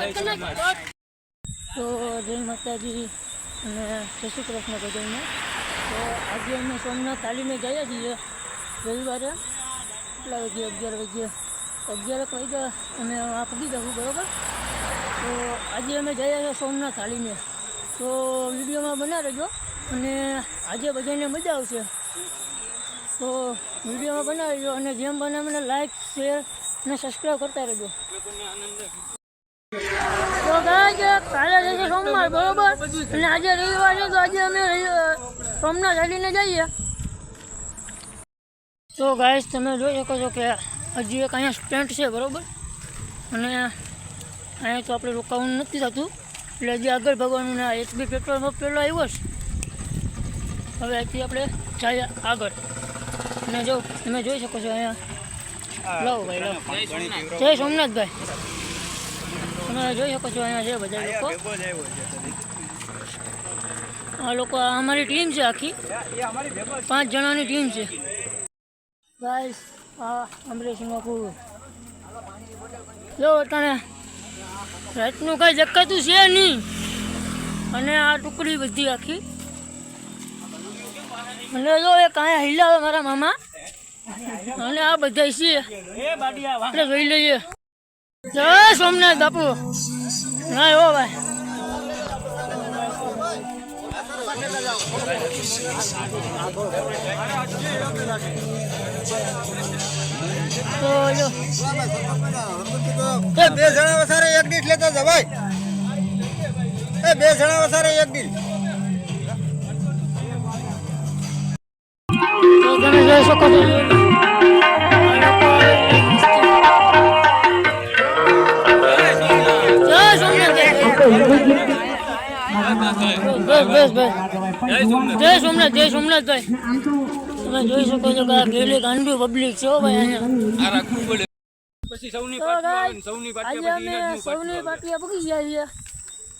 તો જય માતાજી અને જય શ્રી કૃષ્ણ બધાને. તો આજે અમે સોમનાથ ચાલીને ગયા છીએ રવિવારે. કેટલા વાગ્યે? અગિયાર વાગ્યે. અગિયાર વાગ્યા અમે આ પૂગી જવું બરાબર? તો આજે અમે જઈએ છીએ સોમનાથ ચાલીને તો વિડીયોમાં બના રહેજો અને આજે બધાને મજા આવશે. તો વિડીયોમાં બનાવજો અને જેમ બને મને લાઈક શેર અને સબસ્ક્રાઈબ કરતા રહેજો. તો કે કાલે જશે સોમવાર બરોબર? અને આજે રવિવાર છે તો આજે અમે સોમનાથ હાલીને જઈએ. તો ગાય તમે જોઈ શકો છો કે હજી એક અહીંયા સ્ટેન્ડ છે બરોબર? અને અહીંયા તો આપણે રોકાવું નથી થતું. એટલે હજી આગળ ભગવાનનું ના એક બી પેટ્રોલ પંપ પેલો આવ્યો છે. હવે અહીંથી આપણે જઈએ આગળ. અને જો તમે જોઈ શકો છો અહીંયા. લો ભાઈ લો જય સોમનાથભાઈ. તમે જોઈ શકો છો અહીંયા છે બધા લોકો. આ લોકો અમારી ટીમ છે આખી. પાંચ જણાની ટીમ છે. ગાઈસ આ અમરેશનું આખું જો તને રાતનું કાંઈ જકાતું છે નહીં. અને આ ટુકડી બધી આખી. અને જો એ કાંઈ હિલાવે મારા મામા. અને આ બધા છે. આપણે જોઈ લઈએ. જય સોમનાથ બાપુ. ના હો ભાઈ. બે જણા વસારે એક દીઠ લેતા જવાય એ બે જણા વસારે એક દીઠ તમે જોઈ શકો છો. બસ બસ બસ જય સોમનાથ જય સોમનાથભાઈ તમે જોઈ શકો છો કે આ ગેલી ગાંડું પબ્લિક છે ભાઈ અહીંયા. પછી સૌની તો પાટમાં guys, આવે ને સૌની આજે સૌની પાટીએ પૂગી ગયા છીએ.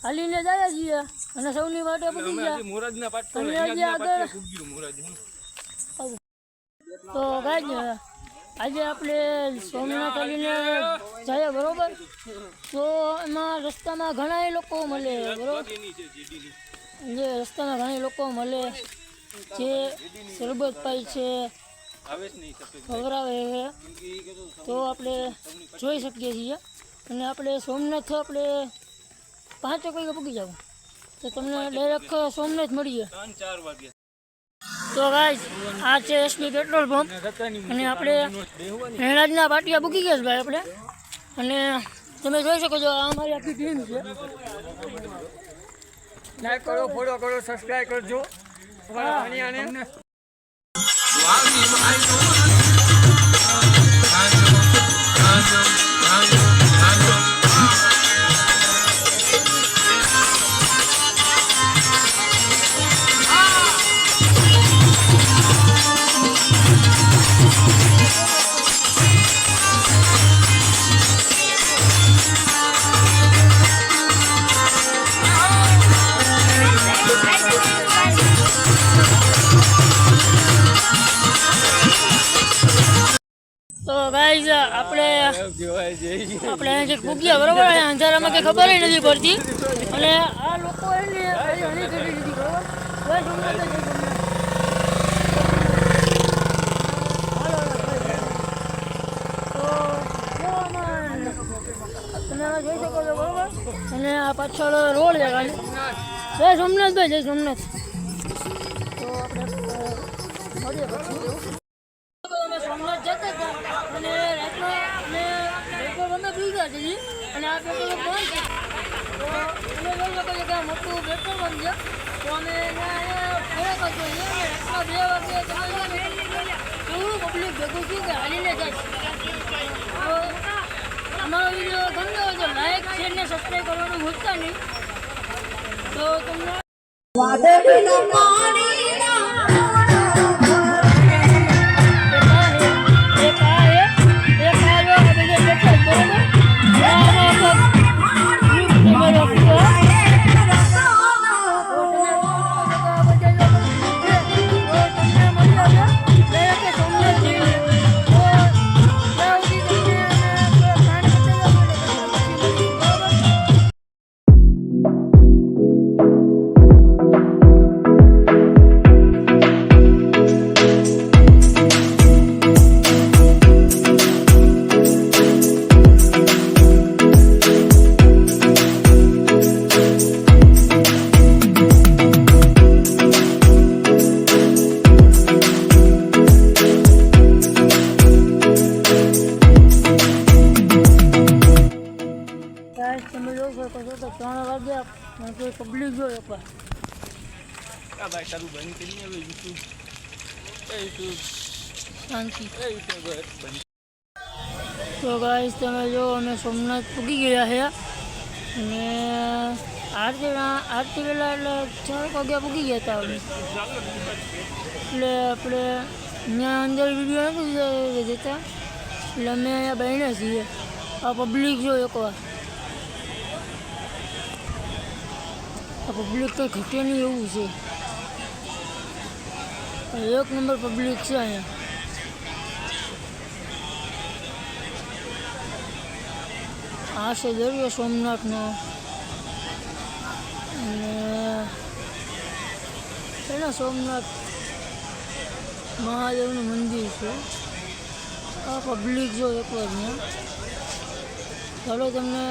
હાલીને જાય છીએ અને સૌની પૂગી ગયા. મોરાજના આગળ-. તો ગાય આજે આપણે સોમનાથ આવીને જઈએ બરોબર? તો એમાં રસ્તામાં ઘણા લોકો મળે, બરોબર. જે રસ્તામાં ઘણા લોકો મળે, જે સરબતભાઈ છે, ખવડાવે છે, તો આપણે જોઈ શકીએ છીએ. અને આપણે સોમનાથ આપણે પાંચ વાગે પૂગી જાવ તો તમને ડાયરેક્ટ સોમનાથ મળીએ. ત્રણ ચાર વાગ્યા. તો ભાઈ આ છે એસબી પેટ્રોલ પંપ. અને આપણે હેણાજના પાટિયા મૂકી ગયા છે ભાઈ આપણે. અને તમે જોઈ શકો છો આ અમારી આખી ટીમ છે. લાઈક કરો ફોલો કરો સબસ્ક્રાઇબ કરજો. તમારા તો ગાઈઝ આપણે આપણે અહીંયા પૂગ્યા બરોબર અંધારામાં કંઈ ખબર નથી પડતી. અને આ લોકો એને ખાલી હણી દીધી બરોબર? જય સોમનાથ જય સોમનાથ તમે હવે જોઈ શકો છો બરોબર? અને આ પાછળ રોડ છે ખાલી. જય સોમનાથભાઈ જય સોમનાથ. તો આપણે મળીએ પછી અમે સોમનાથ જતા હતા અને રાતના અમે પેટ્રોલ છીએ અને આ પેટ્રોલ બંધ તો અમે શકો છો કે મોટું પેટ્રોલ બંધ છે તો અમે ફરક હતો રાતના બે વાગે કેવું પબ્લિક ભેગું થયું કે હાલીને જાય. અમારો વીડિયો ગમતો હોય તો લાઈક શેર ને સબસ્ક્રાઈબ કરવાનું ભૂલતા નહીં. તો તમને પબ્લિક જોયો પણ આ ભાઈ તારું બંધ કરીને હવે યુટ્યુબ એ યુટ્યુબ શાંતિ. એ યુટ્યુબ બંધ. તો ગાઈસ તમે જો અમે સોમનાથ પૂગી ગયા છે. અને આરતી આરતી પહેલાં એટલે ચાર વાગ્યા પૂગી ગયા હતા અમે. એટલે આપણે ત્યાં અંદર વીડિયો નથી જતા એટલે અમે અહીંયા બહેને છીએ. આ પબ્લિક જો એકવાર પબ્લિક કંઈ ઘટે નહીં એવું છે. એક નંબર પબ્લિક છે અહીંયા. આ છે દરિયો સોમનાથનો. અને એના સોમનાથ? મહાદેવનું મંદિર છે. આ પબ્લિક જો એકવાર ને ચાલો તમને